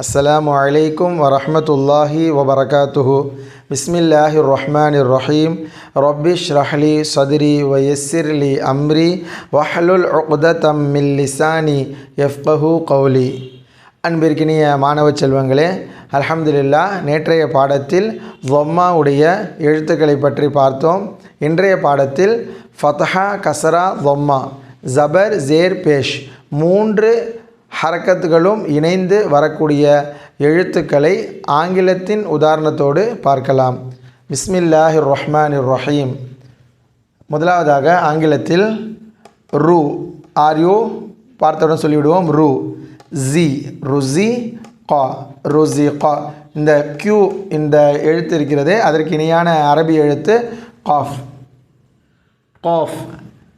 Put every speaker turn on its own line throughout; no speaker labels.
அஸ்ஸலாமு அலைக்கும் வரஹமத்துல்லாஹி வபரகாத்துஹு. பிஸ்மில்லாஹி ரஹ்மானிர் ரஹீம் ரொபிஷ் ரஹ்லி சதுரி வயஸ்ஸிர்லி அம்ரி. வஹலுல் உக்தம் மில் லிசானி எஃப்கஹு கௌலி. அன்பிற்கினிய மாணவ செல்வங்களே அலமதுல்லா நேற்றைய பாடத்தில் உடைய எழுத்துக்களை பற்றி பார்த்தோம். இன்றைய பாடத்தில் ஃபதஹா கசரா தொம்மா ஜபர் ஜேர் பேஷ் மூன்று ஹரக்கத்துகளும் இணைந்து வரக்கூடிய எழுத்துக்களை ஆங்கிலத்தின் உதாரணத்தோடு பார்க்கலாம். பிஸ்மில்லாஹி ரஹ்மான் ரஹீம் முதலாவதாக ஆங்கிலத்தில் ரு ஆர்யூ பார்த்தவுடன் சொல்லிவிடுவோம். ரு ஜி ருசி கா ருசி கா. இந்த கியூ இந்த எழுத்து இருக்கிறது அதற்கு இணையான அரபி எழுத்து காஃப். காஃப்.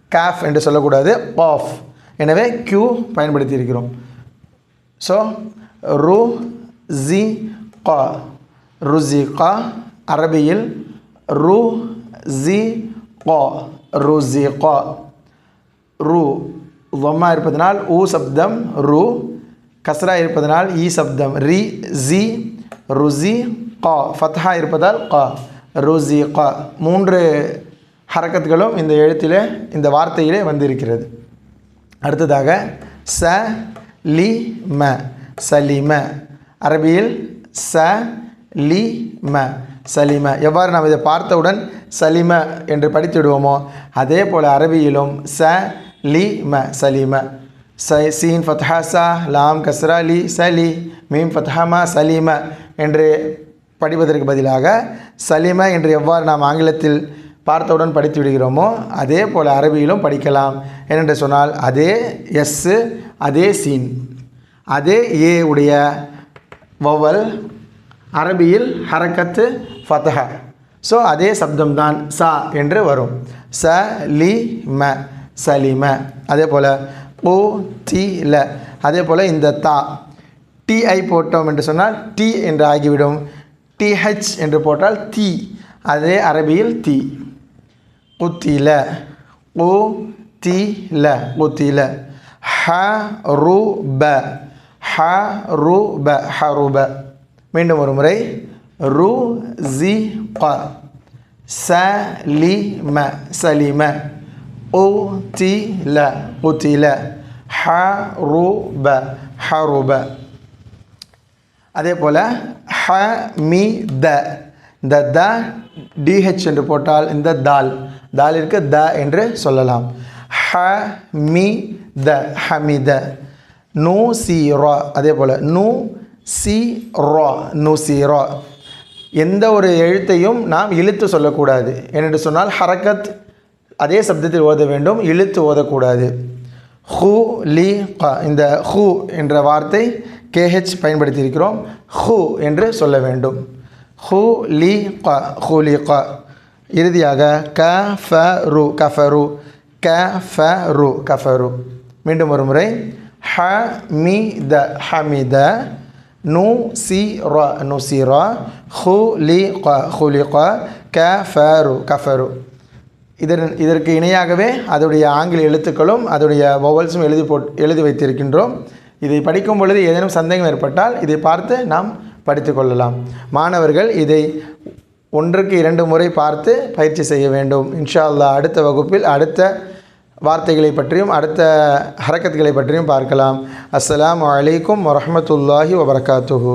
காஃப் என்று சொல்லக்கூடாது. காஃப். எனவே கியூ பயன்படுத்தி இருக்கிறோம் ஸோ ரு ஜி கா. ருசி கா. அரபியில் ரு ஜி கா. ருசி கா. ரு வம்மா இருப்பதனால் ஊ சப்தம் ரு. கஸ்ரா இருப்பதனால் ஈ சப்தம் ரி ஜி ருசி கா. ஃபத்ஹா இருப்பதால் கா. ருசி கா. மூன்று ஹரக்கத்துகளும் இந்த எழுத்திலே இந்த வார்த்தையிலே வந்திருக்கிறது. அடுத்ததாக ச லி ம. சலிம. அரபியில் ச லி ம. சலிம. எவ்வாறு நாம் இதை பார்த்தவுடன் சலிம என்று படித்து விடுவோமோ அதே போல் அரபியிலும் ச லி ம. சலிம. ச சீன் ஃபத்ஹா சா லாம் கஸ்ரா லி சலி மீம் ஃபத்ஹமா சலிம என்று படிப்பதற்கு பதிலாக சலிம என்று எவ்வாறு நாம் ஆங்கிலத்தில் பார்த்தவுடன் படித்து விடுகிறோமோ அதே போல் அரபியிலும் படிக்கலாம். ஏனென்று சொன்னால் அதே எஸ்ஸு அதே சீன். அதே ஏ உடைய வவல் அரபியில் ஹரக்கத்து ஃபத்தஹ ஸோ அதே சப்தம்தான் சா என்று வரும். ச லி ம சலிம. அதே போல் ஓ டி ல. அதே போல் இந்த தா. டிஐ போட்டோம் என்று சொன்னால் டி என்று ஆகிவிடும். டிஹெச் என்று போட்டால் தி. அதே அரபியில் தீ. குத்தில ஓ தி ல குத்தில ஹ ரு ப ஹ ரு ப ஹருப மீண்டும் ஒரு முறை. ரு ஜி க ச லி ம சலிம. ஓ தி ல குத்தில ஹ ரு ப ஹருப அதே போல் ஹ மி த. இந்த த டிஹெச் என்று போட்டால் இந்த தால். தாலிற்கு த என்று சொல்லலாம். ஹ மி த ஹமித. நூ சி ரா அதே போல். நூ சி ரா நூ சி ரா எந்த ஒரு எழுத்தையும் நாம் இழுத்து சொல்லக்கூடாது. என்று சொன்னால் ஹரக்கத் அதே சப்தத்தில் ஓத வேண்டும் இழுத்து ஓதக்கூடாது. ஹூ லி க இந்த ஹூ என்ற வார்த்தை கேஹெச் பயன்படுத்தியிருக்கிறோம். ஹூ என்று சொல்ல வேண்டும். ஹூ லி க ஹூ லி க இறுதியாக க ஃப ரு கஃபரு. க ஃப ரு கஃபரு. மீண்டும் ஒரு முறை. ஹ மி த ஹமித. நூ சி ர நு சி ரா. ஹூ லி க ஹூ லி க. க ஃப ரு கஃபரு. இதன் இதற்கு இணையாகவே அதோடைய ஆங்கில எழுத்துக்களும் அதோடைய வொவல்ஸும் எழுதி போட் எழுதி வைத்திருக்கின்றோம். இதை படிக்கும் பொழுது ஏதேனும் சந்தேகம் ஏற்பட்டால் இதை பார்த்து நாம் படித்து கொள்ளலாம். மாணவர்கள் இதை ஒன்றுக்கு இரண்டு முறை பார்த்து பயிற்சி செய்ய வேண்டும். இன்ஷா அல்லாஹ் அடுத்த வகுப்பில் அடுத்த வார்த்தைகளை பற்றியும் அடுத்த ஹரக்கத்துகளை பற்றியும் பார்க்கலாம். அஸ்லாம் வலைக்கம் வரமத்துல்லாஹி வபர்காத்துஹூ.